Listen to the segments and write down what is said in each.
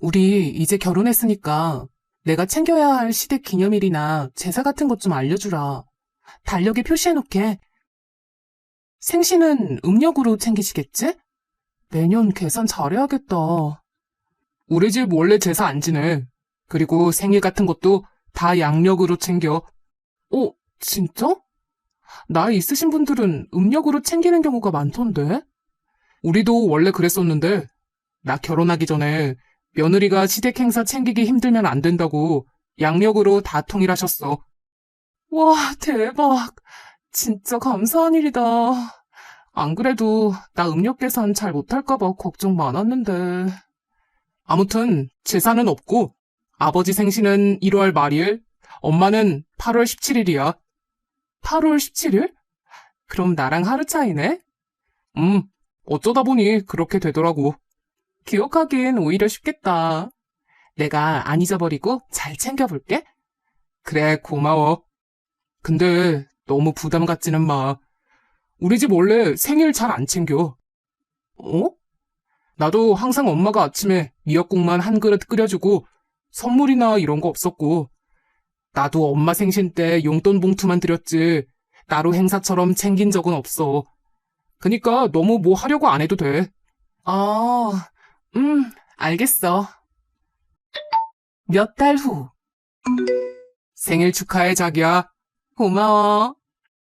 우리 이제 결혼했으니까 내가 챙겨야 할 시댁 기념일이나 제사 같은 것 좀 알려주라. 달력에 표시해놓게. 생신은 음력으로 챙기시겠지? 내년 계산 잘해야겠다. 우리 집 원래 제사 안 지내. 그리고 생일 같은 것도 다 양력으로 챙겨. 어, 진짜? 나이 있으신 분들은 음력으로 챙기는 경우가 많던데? 우리도 원래 그랬었는데, 나 결혼하기 전에 며느리가 시댁 행사 챙기기 힘들면 안 된다고 양력으로 다 통일하셨어. 와, 대박. 진짜 감사한 일이다. 안 그래도 나 음력 계산 잘 못할까봐 걱정 많았는데. 아무튼 제사는 없고 아버지 생신은 1월 말일, 엄마는 8월 17일이야. 8월 17일? 그럼 나랑 하루 차이네? 음, 어쩌다 보니 그렇게 되더라고. 기억하긴 오히려 쉽겠다. 내가 안 잊어버리고 잘 챙겨볼게. 그래, 고마워. 근데 너무 부담 갖지는 마. 우리 집 원래 생일 잘 안 챙겨. 어? 나도 항상 엄마가 아침에 미역국만 한 그릇 끓여주고 선물이나 이런 거 없었고 나도 엄마 생신 때 용돈 봉투만 드렸지 나로 행사처럼 챙긴 적은 없어. 그니까 너무 뭐 하려고 안 해도 돼. 아, 음, 알겠어. 몇 달 후. 생일 축하해, 자기야. 고마워.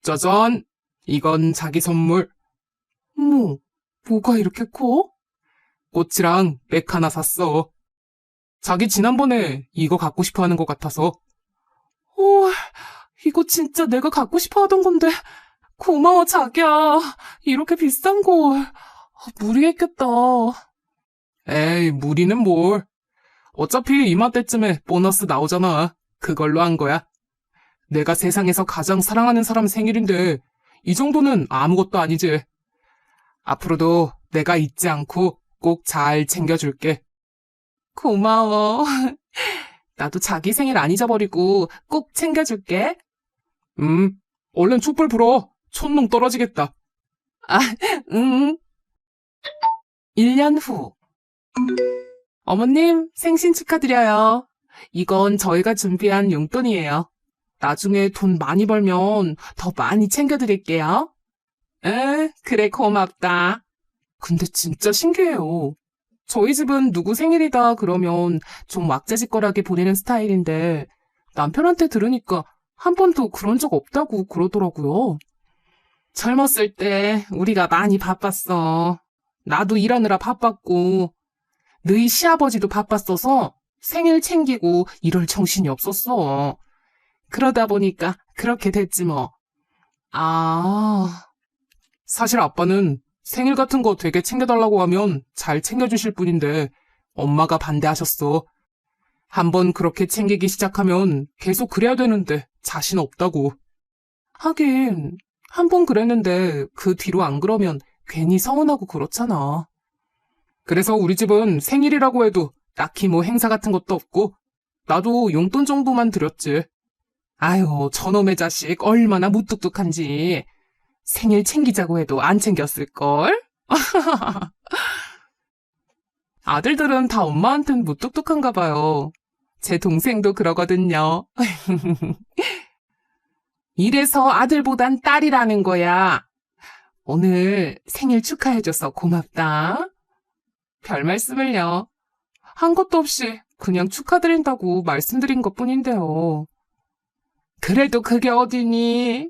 짜잔. 이건 자기 선물. 어머, 뭐가 이렇게 커? 꽃이랑 백 하나 샀어. 자기 지난번에 이거 갖고 싶어 하는 것 같아서. 어, 이거 진짜 내가 갖고 싶어 하던 건데. 고마워, 자기야. 이렇게 비싼 걸. 아, 무리했겠다. 에이, 무리는 뭘. 어차피 이맘때쯤에 보너스 나오잖아. 그걸로 한 거야. 내가 세상에서 가장 사랑하는 사람 생일인데, 이 정도는 아무것도 아니지. 앞으로도 내가 잊지 않고 꼭 잘 챙겨줄게. 고마워. 나도 자기 생일 안 잊어버리고 꼭 챙겨줄게. 음, 얼른 촛불 불어. 촛농 떨어지겠다. 아, 응. 1년 후. 어머님, 생신 축하드려요. 이건 저희가 준비한 용돈이에요. 나중에 돈 많이 벌면 더 많이 챙겨드릴게요. 에, 그래, 고맙다. 근데 진짜 신기해요. 저희 집은 누구 생일이다 그러면 좀 왁자지껄하게 보내는 스타일인데 남편한테 들으니까 한 번도 그런 적 없다고 그러더라고요. 젊었을 때 우리가 많이 바빴어. 나도 일하느라 바빴고 너희 시아버지도 바빴어서 생일 챙기고 이럴 정신이 없었어. 그러다 보니까 그렇게 됐지 뭐. 아, 사실 아빠는 생일 같은 거 되게 챙겨달라고 하면 잘 챙겨주실 분인데 엄마가 반대하셨어. 한번 그렇게 챙기기 시작하면 계속 그래야 되는데 자신 없다고. 하긴 한 번 그랬는데 그 뒤로 안 그러면 괜히 서운하고 그렇잖아. 그래서 우리 집은 생일이라고 해도 딱히 뭐 행사 같은 것도 없고 나도 용돈 정도만 드렸지. 아유, 저놈의 자식 얼마나 무뚝뚝한지. 생일 챙기자고 해도 안 챙겼을걸? 아들들은 다 엄마한텐 무뚝뚝한가 봐요. 제 동생도 그러거든요. 이래서 아들보단 딸이라는 거야. 오늘 생일 축하해줘서 고맙다. 별 말씀을요. 한 것도 없이 그냥 축하드린다고 말씀드린 것 뿐인데요. 그래도 그게 어디니?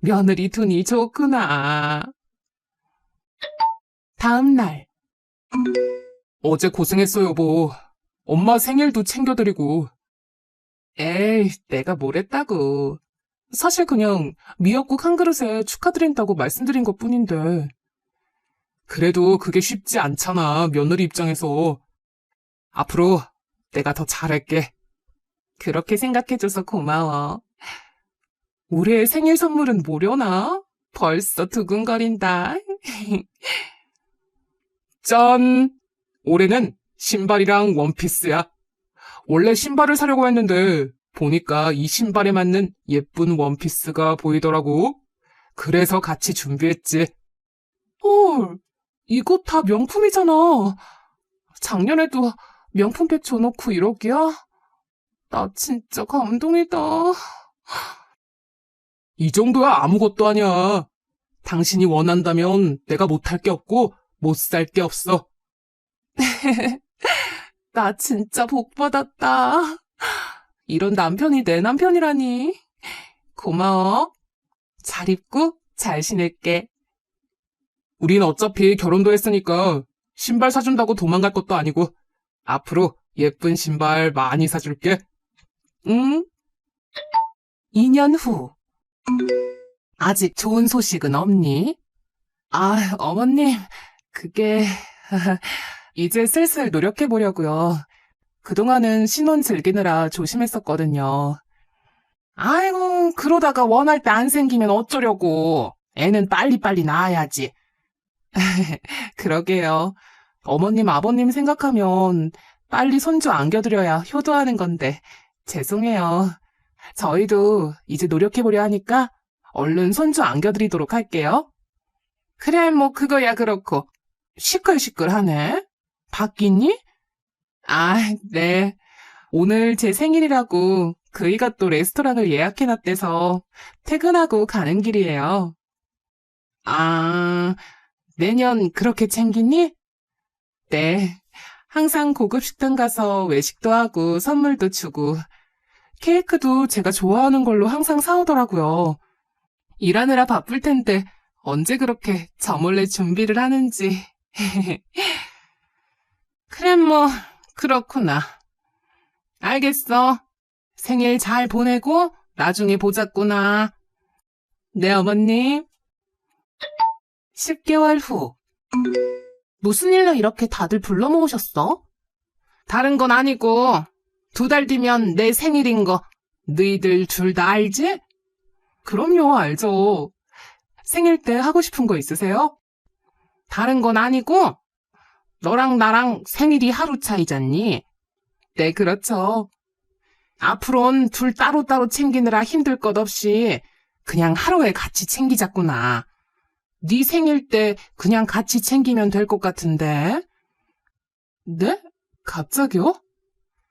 며느리 둔이 좋구나. 다음 날. 어제 고생했어, 여보. 엄마 생일도 챙겨드리고. 에이, 내가 뭘 했다고. 사실 그냥 미역국 한 그릇에 축하드린다고 말씀드린 것 뿐인데. 그래도 그게 쉽지 않잖아, 며느리 입장에서. 앞으로 내가 더 잘할게. 그렇게 생각해줘서 고마워. 올해 생일 선물은 뭐려나? 벌써 두근거린다. 짠! 올해는 신발이랑 원피스야. 원래 신발을 사려고 했는데 보니까 이 신발에 맞는 예쁜 원피스가 보이더라고. 그래서 같이 준비했지. 헐, 이거 다 명품이잖아. 작년에도 명품백 줘놓고 이러기야? 나 진짜 감동이다. 이 정도야 아무것도 아니야. 당신이 원한다면 내가 못할 게 없고 못 살 게 없어. 나 진짜 복 받았다. 이런 남편이 내 남편이라니. 고마워. 잘 입고 잘 지낼게. 우린 어차피 결혼도 했으니까 신발 사준다고 도망갈 것도 아니고 앞으로 예쁜 신발 많이 사줄게. 응? 2년 후. 아직 좋은 소식은 없니? 아, 어머님, 그게, 이제 슬슬 노력해 보려고요. 그동안은 신혼 즐기느라 조심했었거든요. 아이고, 그러다가 원할 때 안 생기면 어쩌려고. 애는 빨리빨리 낳아야지. 그러게요. 어머님, 아버님 생각하면 빨리 손주 안겨드려야 효도하는 건데, 죄송해요. 저희도 이제 노력해보려 하니까 얼른 손주 안겨드리도록 할게요. 그래, 뭐, 그거야 그렇고. 시끌시끌하네. 바뀌니? 아, 네. 오늘 제 생일이라고 그이가 또 레스토랑을 예약해놨대서 퇴근하고 가는 길이에요. 아, 내년 그렇게 챙기니? 네. 항상 고급 식당 가서 외식도 하고 선물도 주고 케이크도 제가 좋아하는 걸로 항상 사오더라고요. 일하느라 바쁠 텐데 언제 그렇게 저 몰래 준비를 하는지. 그래, 뭐, 그렇구나. 알겠어. 생일 잘 보내고 나중에 보자꾸나. 네, 어머님. 10개월 후. 무슨 일로 이렇게 다들 불러 모으셨어? 다른 건 아니고, 두 달 뒤면 내 생일인 거, 너희들 둘 다 알지? 그럼요, 알죠. 생일 때 하고 싶은 거 있으세요? 다른 건 아니고, 너랑 나랑 생일이 하루 차이잖니? 네, 그렇죠. 앞으론 둘 따로따로 챙기느라 힘들 것 없이 그냥 하루에 같이 챙기자꾸나. 네 생일 때 그냥 같이 챙기면 될 것 같은데. 네? 갑자기요?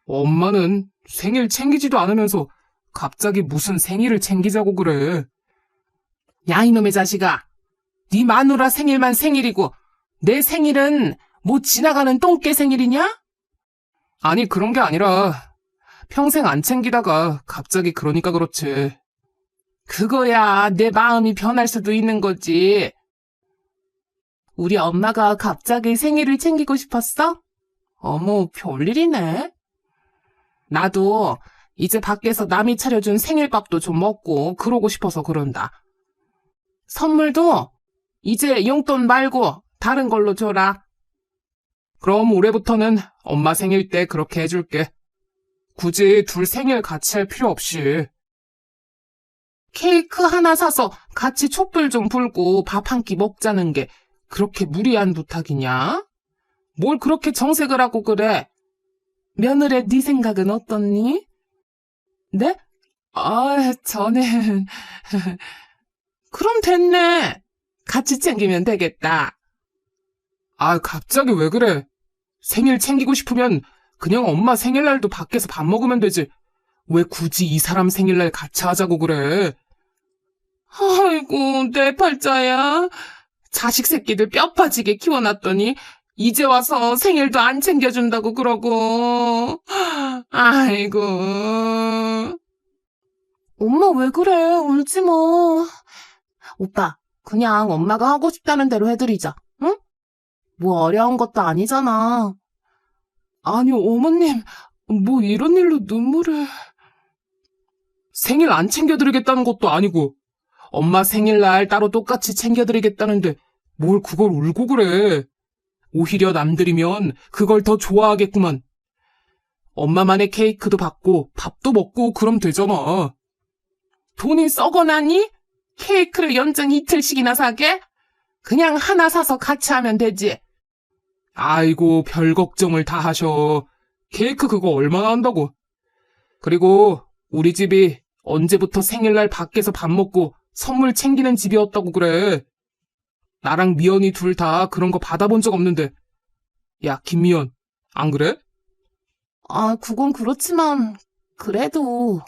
엄마는 생일 챙기지도 않으면서 갑자기 무슨 생일을 챙기자고 그래. 야, 이놈의 자식아. 네 마누라 생일만 생일이고 내 생일은 뭐 지나가는 똥개 생일이냐? 아니, 그런 게 아니라 평생 안 챙기다가 갑자기 그러니까 그렇지. 그거야 내 마음이 변할 수도 있는 거지. 우리 엄마가 갑자기 생일을 챙기고 싶었어? 어머, 별일이네. 나도 이제 밖에서 남이 차려준 생일밥도 좀 먹고 그러고 싶어서 그런다. 선물도 이제 용돈 말고 다른 걸로 줘라. 그럼 올해부터는 엄마 생일 때 그렇게 해줄게. 굳이 둘 생일 같이 할 필요 없이. 케이크 하나 사서 같이 촛불 좀 불고 밥 한 끼 먹자는 게 그렇게 무리한 부탁이냐? 뭘 그렇게 정색을 하고 그래? 며느리 네 생각은 어떻니? 네? 아, 저는... 그럼 됐네. 같이 챙기면 되겠다. 아, 갑자기 왜 그래? 생일 챙기고 싶으면 그냥 엄마 생일날도 밖에서 밥 먹으면 되지. 왜 굳이 이 사람 생일날 같이 하자고 그래? 아이고, 내 팔자야. 자식 새끼들 뼈 빠지게 키워놨더니 이제 와서 생일도 안 챙겨준다고 그러고. 아이고. 엄마 왜 그래? 울지 마. 오빠, 그냥 엄마가 하고 싶다는 대로 해드리자. 응? 뭐 어려운 것도 아니잖아. 아니, 어머님, 뭐 이런 일로 눈물을... 생일 안 챙겨드리겠다는 것도 아니고, 엄마 생일날 따로 똑같이 챙겨드리겠다는데, 뭘 그걸 울고 그래. 오히려 남들이면 그걸 더 좋아하겠구만. 엄마만의 케이크도 받고 밥도 먹고 그럼 되잖아. 돈이 썩어나니? 케이크를 연장 이틀씩이나 사게? 그냥 하나 사서 같이 하면 되지. 아이고, 별 걱정을 다 하셔. 케이크 그거 얼마나 한다고. 그리고 우리 집이 언제부터 생일날 밖에서 밥 먹고 선물 챙기는 집이었다고 그래. 나랑 미연이 둘 다 그런 거 받아본 적 없는데. 야, 김미연. 안 그래? 아, 그건 그렇지만, 그래도,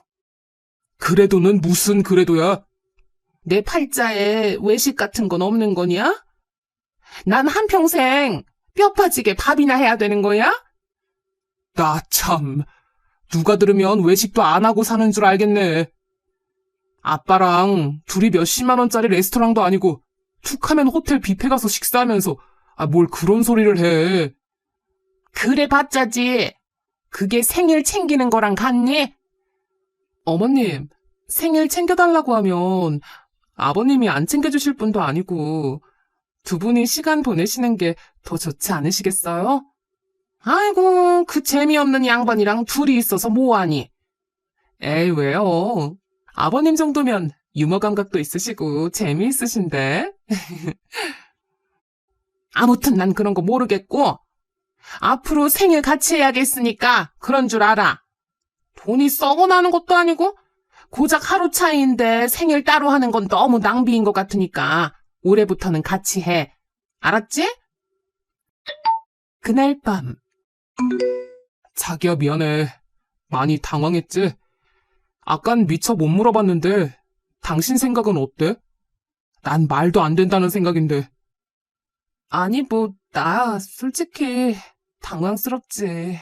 그래도는 무슨 그래도야? 내 팔자에 외식 같은 건 없는 거냐? 난 한평생 뼈 빠지게 밥이나 해야 되는 거야? 나 참. 누가 들으면 외식도 안 하고 사는 줄 알겠네. 아빠랑 둘이 몇십만 원짜리 레스토랑도 아니고 툭하면 호텔 뷔페 가서 식사하면서 아, 뭘 그런 소리를 해. 그래 봤자지. 그게 생일 챙기는 거랑 같니? 어머님, 생일 챙겨달라고 하면 아버님이 안 챙겨주실 분도 아니고 두 분이 시간 보내시는 게 더 좋지 않으시겠어요? 아이고, 그 재미없는 양반이랑 둘이 있어서 뭐하니? 에이, 왜요? 아버님 정도면 유머 감각도 있으시고 재미있으신데? 아무튼 난 그런 거 모르겠고, 앞으로 생일 같이 해야겠으니까 그런 줄 알아. 돈이 썩어 나는 것도 아니고, 고작 하루 차이인데 생일 따로 하는 건 너무 낭비인 것 같으니까 올해부터는 같이 해. 알았지? 그날 밤. 자기야 미안해. 많이 당황했지? 아깐 미처 못 물어봤는데 당신 생각은 어때? 난 말도 안 된다는 생각인데. 아니, 뭐, 나 솔직히 당황스럽지.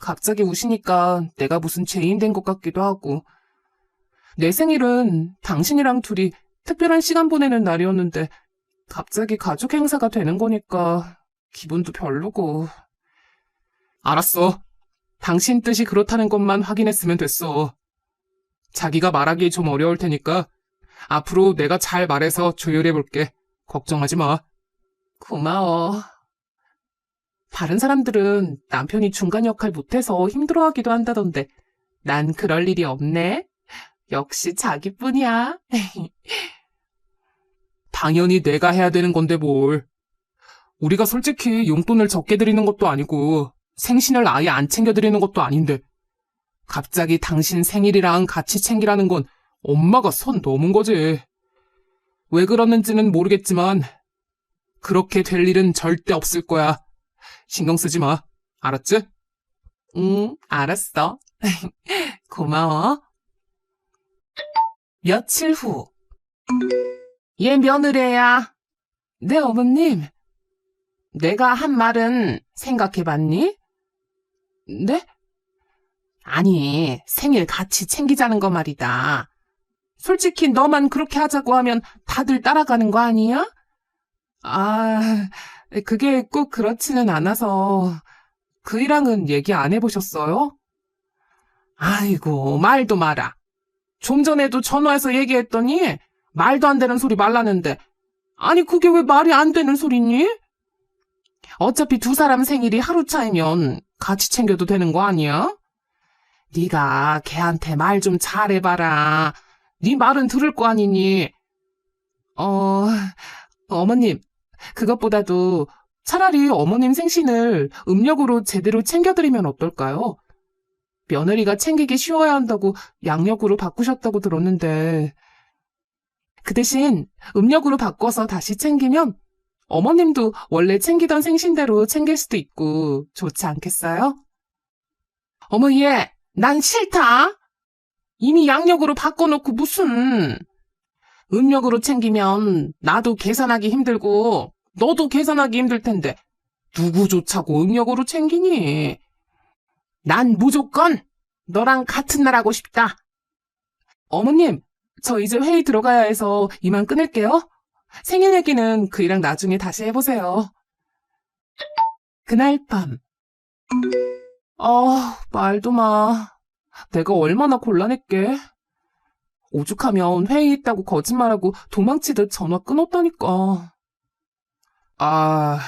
갑자기 우시니까 내가 무슨 죄인 된 것 같기도 하고. 내 생일은 당신이랑 둘이 특별한 시간 보내는 날이었는데 갑자기 가족 행사가 되는 거니까 기분도 별로고. 알았어. 당신 뜻이 그렇다는 것만 확인했으면 됐어. 자기가 말하기 좀 어려울 테니까 앞으로 내가 잘 말해서 조율해 볼게. 걱정하지 마. 고마워. 다른 사람들은 남편이 중간 역할 못해서 힘들어하기도 한다던데 난 그럴 일이 없네. 역시 자기뿐이야. 당연히 내가 해야 되는 건데 뭘. 우리가 솔직히 용돈을 적게 드리는 것도 아니고 생신을 아예 안 챙겨드리는 것도 아닌데 갑자기 당신 생일이랑 같이 챙기라는 건 엄마가 선 넘은 거지. 왜 그러는지는 모르겠지만 그렇게 될 일은 절대 없을 거야. 신경 쓰지 마. 알았지? 응, 알았어. 고마워. 며칠 후. 얘 며느리야. 네, 어머님. 내가 한 말은 생각해 봤니? 네? 아니, 생일 같이 챙기자는 거 말이다. 솔직히 너만 그렇게 하자고 하면 다들 따라가는 거 아니야? 아, 그게 꼭 그렇지는 않아서 그이랑은 얘기 안 해보셨어요? 아이고, 말도 마라. 좀 전에도 전화해서 얘기했더니 말도 안 되는 소리 말라는데 아니 그게 왜 말이 안 되는 소리니? 어차피 두 사람 생일이 하루 차이면 같이 챙겨도 되는 거 아니야? 네가 걔한테 말 좀 잘해봐라. 네 말은 들을 거 아니니? 어, 어머님, 그것보다도 차라리 어머님 생신을 음력으로 제대로 챙겨드리면 어떨까요? 며느리가 챙기기 쉬워야 한다고 양력으로 바꾸셨다고 들었는데, 그 대신 음력으로 바꿔서 다시 챙기면 어머님도 원래 챙기던 생신대로 챙길 수도 있고 좋지 않겠어요? 어머 얘, 난 싫다. 이미 양력으로 바꿔놓고 무슨 음력으로 챙기면 나도 계산하기 힘들고 너도 계산하기 힘들 텐데 누구 좋자고 음력으로 챙기니? 난 무조건 너랑 같은 날 하고 싶다. 어머님, 저 이제 회의 들어가야 해서 이만 끊을게요. 생일 얘기는 그이랑 나중에 다시 해보세요. 그날 밤. 아, 말도 마. 내가 얼마나 곤란했게. 오죽하면 회의 있다고 거짓말하고 도망치듯 전화 끊었다니까. 아,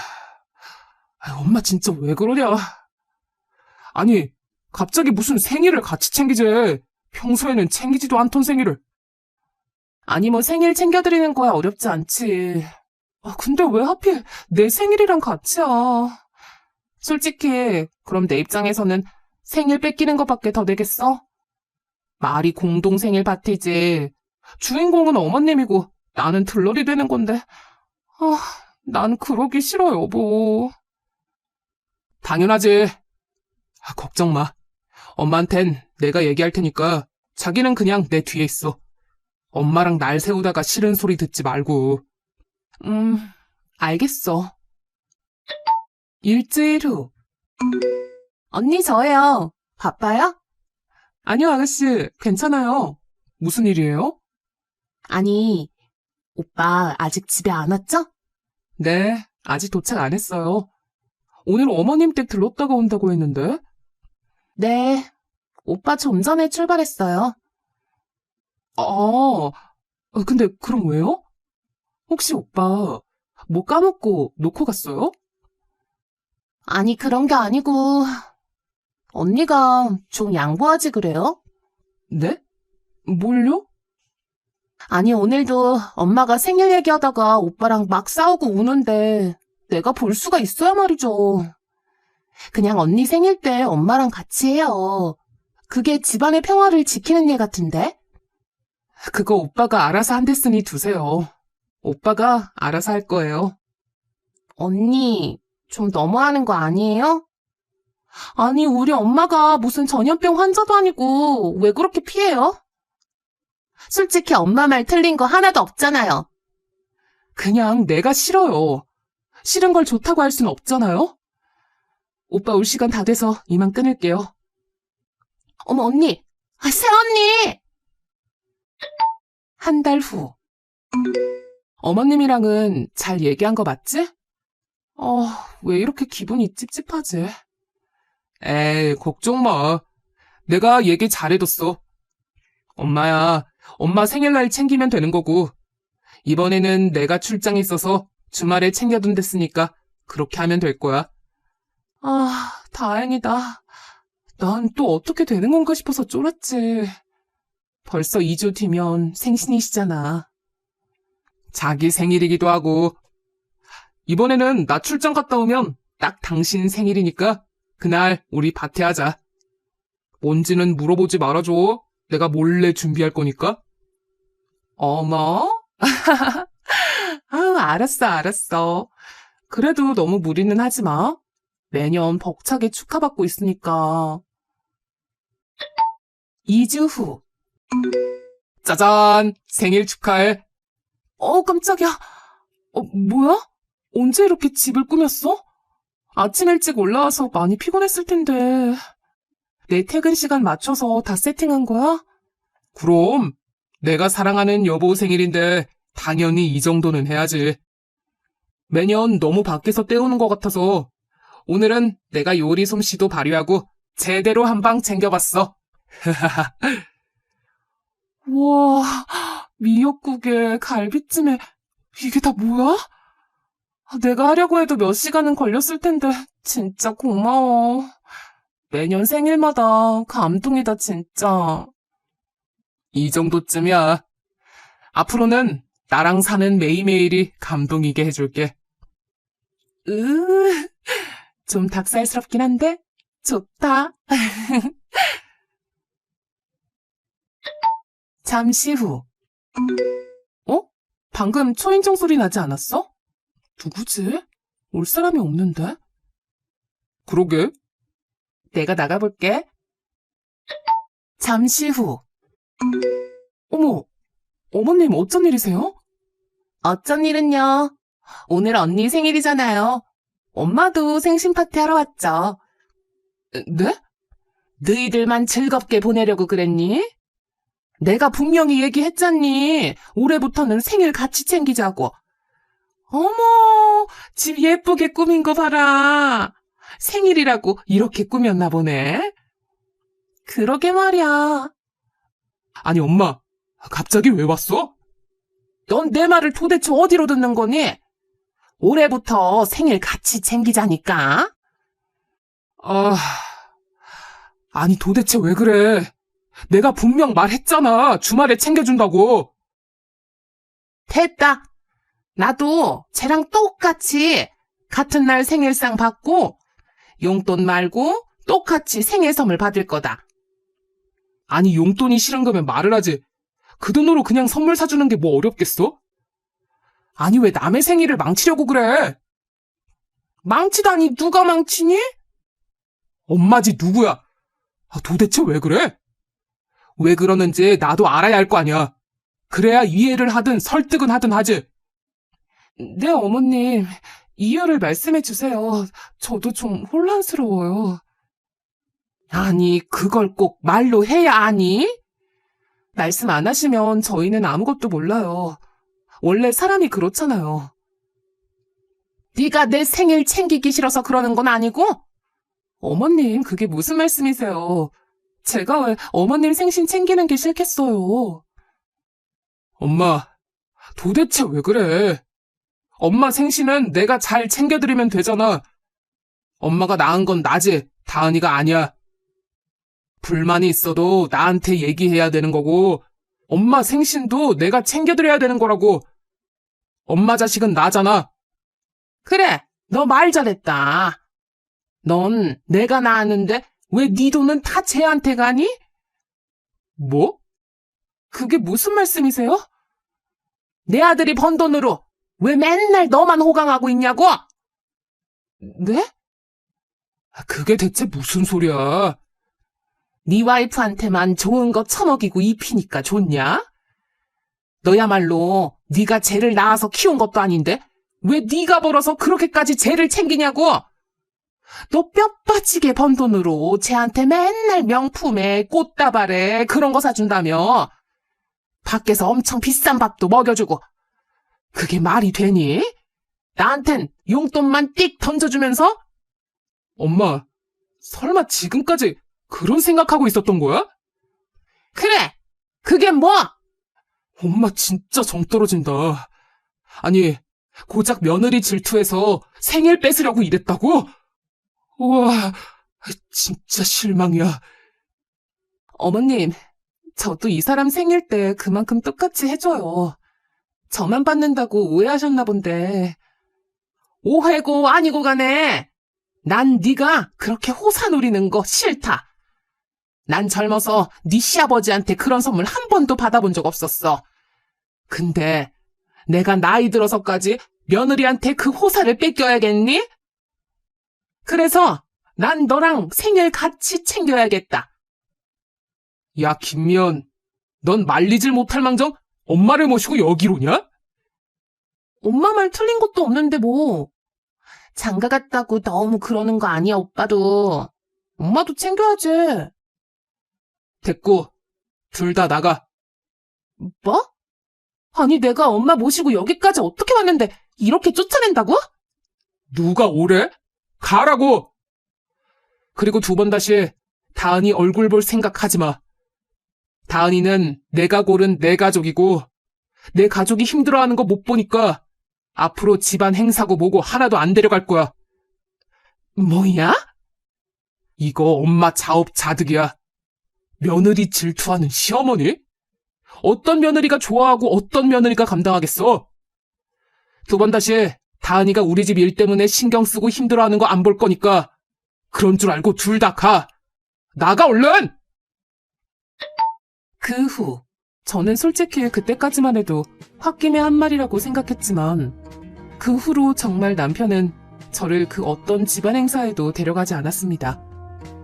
아, 엄마 진짜 왜 그러냐. 아니, 갑자기 무슨 생일을 같이 챙기재. 평소에는 챙기지도 않던 생일을. 아니 뭐 생일 챙겨드리는 거야 어렵지 않지. 아, 근데 왜 하필 내 생일이랑 같이야. 솔직히 그럼 내 입장에서는 생일 뺏기는 것밖에 더 되겠어? 말이 공동 생일 파티지. 주인공은 어머님이고 나는 들러리 되는 건데. 아, 난 그러기 싫어 여보. 당연하지. 아, 걱정 마. 엄마한텐 내가 얘기할 테니까 자기는 그냥 내 뒤에 있어. 엄마랑 날 세우다가 싫은 소리 듣지 말고. 음, 알겠어. 일주일 후. 언니, 저예요. 바빠요? 아니요, 아가씨. 괜찮아요. 무슨 일이에요? 아니, 오빠 아직 집에 안 왔죠? 네, 아직 도착 안 했어요. 오늘 어머님 댁 들렀다가 온다고 했는데. 네. 오빠 좀 전에 출발했어요. 아, 어, 근데 그럼 왜요? 혹시 오빠 뭐 까먹고 놓고 갔어요? 아니, 그런 게 아니고, 언니가 좀 양보하지 그래요? 네? 뭘요? 아니, 오늘도 엄마가 생일 얘기하다가 오빠랑 막 싸우고 우는데 내가 볼 수가 있어야 말이죠. 그냥 언니 생일 때 엄마랑 같이 해요. 그게 집안의 평화를 지키는 일 같은데? 그거 오빠가 알아서 한댔으니 두세요. 오빠가 알아서 할 거예요. 언니, 좀 너무하는 거 아니에요? 아니, 우리 엄마가 무슨 전염병 환자도 아니고 왜 그렇게 피해요? 솔직히 엄마 말 틀린 거 하나도 없잖아요. 그냥 내가 싫어요. 싫은 걸 좋다고 할 수는 없잖아요? 오빠 올 시간 다 돼서 이만 끊을게요. 어머, 언니! 아, 새언니! 한 달 후. 어머님이랑은 잘 얘기한 거 맞지? 어, 왜 이렇게 기분이 찝찝하지? 에이, 걱정 마. 내가 얘기 잘해뒀어. 엄마야, 엄마 생일날 챙기면 되는 거고. 이번에는 내가 출장에 있어서 주말에 챙겨둔댔으니까 그렇게 하면 될 거야. 아, 다행이다. 난 또 어떻게 되는 건가 싶어서 쫄았지. 벌써 2주 뒤면 생신이시잖아. 자기 생일이기도 하고. 이번에는 나 출장 갔다 오면 딱 당신 생일이니까 그날 우리 파티하자. 뭔지는 물어보지 말아줘. 내가 몰래 준비할 거니까. 어머? 아우, 알았어, 알았어. 그래도 너무 무리는 하지 마. 매년 벅차게 축하받고 있으니까. 2주 후. 짜잔! 생일 축하해. 어, 깜짝이야. 어, 뭐야? 언제 이렇게 집을 꾸몄어? 아침 일찍 올라와서 많이 피곤했을 텐데. 내 퇴근 시간 맞춰서 다 세팅한 거야? 그럼. 내가 사랑하는 여보 생일인데 당연히 이 정도는 해야지. 매년 너무 밖에서 때우는 것 같아서 오늘은 내가 요리 솜씨도 발휘하고 제대로 한 방 챙겨봤어. 와, 미역국에 갈비찜에 이게 다 뭐야? 내가 하려고 해도 몇 시간은 걸렸을 텐데 진짜 고마워. 매년 생일마다 감동이다 진짜. 이 정도쯤이야. 앞으로는 나랑 사는 매일매일이 감동이게 해줄게. 으, 좀 닭살스럽긴 한데 좋다. 잠시 후. 어? 방금 초인종 소리 나지 않았어? 누구지? 올 사람이 없는데? 그러게. 내가 나가볼게. 잠시 후. 어머, 어머님 어쩐 일이세요? 어쩐 일은요? 오늘 언니 생일이잖아요. 엄마도 생신 파티 하러 왔죠. 네? 너희들만 즐겁게 보내려고 그랬니? 내가 분명히 얘기했잖니. 올해부터는 생일 같이 챙기자고. 어머, 집 예쁘게 꾸민 거 봐라. 생일이라고 이렇게 꾸몄나 보네. 그러게 말이야. 아니, 엄마, 갑자기 왜 왔어? 넌 내 말을 도대체 어디로 듣는 거니? 올해부터 생일 같이 챙기자니까. 아, 아니, 도대체 왜 그래? 내가 분명 말했잖아. 주말에 챙겨준다고. 됐다. 나도 쟤랑 똑같이 같은 날 생일상 받고 용돈 말고 똑같이 생일 선물 받을 거다. 아니, 용돈이 싫은 거면 말을 하지. 그 돈으로 그냥 선물 사주는 게 뭐 어렵겠어? 아니, 왜 남의 생일을 망치려고 그래? 망치다니 누가 망치니? 엄마지 누구야? 아, 도대체 왜 그래? 왜 그러는지 나도 알아야 할 거 아니야. 그래야 이해를 하든 설득은 하든 하지. 네, 어머님. 이유를 말씀해 주세요. 저도 좀 혼란스러워요. 아니, 그걸 꼭 말로 해야 하니? 말씀 안 하시면 저희는 아무것도 몰라요. 원래 사람이 그렇잖아요. 네가 내 생일 챙기기 싫어서 그러는 건 아니고? 어머님, 그게 무슨 말씀이세요? 제가 왜 어머님 생신 챙기는 게 싫겠어요? 엄마, 도대체 왜 그래? 엄마 생신은 내가 잘 챙겨드리면 되잖아. 엄마가 낳은 건 나지, 다은이가 아니야. 불만이 있어도 나한테 얘기해야 되는 거고, 엄마 생신도 내가 챙겨드려야 되는 거라고. 엄마 자식은 나잖아. 그래, 너 말 잘했다. 넌 내가 낳았는데 왜 네 돈은 다 쟤한테 가니? 뭐? 그게 무슨 말씀이세요? 내 아들이 번 돈으로 왜 맨날 너만 호강하고 있냐고? 네? 그게 대체 무슨 소리야? 네 와이프한테만 좋은 거 처먹이고 입히니까 좋냐? 너야말로 네가 쟤를 낳아서 키운 것도 아닌데 왜 네가 벌어서 그렇게까지 쟤를 챙기냐고? 너 뼈 빠지게 번 돈으로 쟤한테 맨날 명품에 꽃다발에 그런 거 사준다며 밖에서 엄청 비싼 밥도 먹여주고 그게 말이 되니? 나한텐 용돈만 띡 던져주면서 엄마, 설마 지금까지 그런 생각하고 있었던 거야? 그래 그게 뭐? 엄마 진짜 정 떨어진다. 아니, 고작 며느리 질투해서 생일 뺏으려고 이랬다고? 우와, 진짜 실망이야. 어머님, 저도 이 사람 생일 때 그만큼 똑같이 해줘요. 저만 받는다고 오해하셨나 본데. 오해고 아니고 가네. 난 네가 그렇게 호사 누리는 거 싫다. 난 젊어서 네 시아버지한테 그런 선물 한 번도 받아본 적 없었어. 근데 내가 나이 들어서까지 며느리한테 그 호사를 뺏겨야겠니? 그래서 난 너랑 생일 같이 챙겨야겠다. 야, 김미연, 넌 말리질 못할 망정 엄마를 모시고 여기로 오냐? 엄마 말 틀린 것도 없는데 뭐. 장가 갔다고 너무 그러는 거 아니야, 오빠도. 엄마도 챙겨야지. 됐고, 둘 다 나가. 뭐? 아니, 내가 엄마 모시고 여기까지 어떻게 왔는데 이렇게 쫓아낸다고? 누가 오래? 가라고! 그리고 두 번 다시 다은이 얼굴 볼 생각하지 마. 다은이는 내가 고른 내 가족이고, 내 가족이 힘들어하는 거 못 보니까 앞으로 집안 행사고 뭐고 하나도 안 데려갈 거야. 뭐야? 이거 엄마 자업자득이야. 며느리 질투하는 시어머니? 어떤 며느리가 좋아하고 어떤 며느리가 감당하겠어? 두 번 다시 다은이가 우리 집 일 때문에 신경 쓰고 힘들어하는 거 안 볼 거니까 그런 줄 알고 둘 다 가. 나가 얼른! 그 후, 저는 솔직히 그때까지만 해도 홧김의 한 말이라고 생각했지만, 그 후로 정말 남편은 저를 그 어떤 집안 행사에도 데려가지 않았습니다.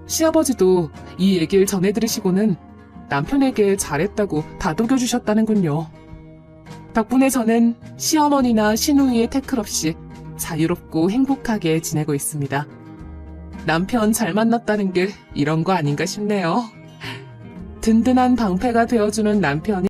시아버지도 이 얘기를 전해 들으시고는 남편에게 잘했다고 다독여 주셨다는군요. 덕분에 저는 시어머니나 시누이의 태클 없이 자유롭고 행복하게 지내고 있습니다. 남편 잘 만났다는 게 이런 거 아닌가 싶네요. 든든한 방패가 되어주는 남편이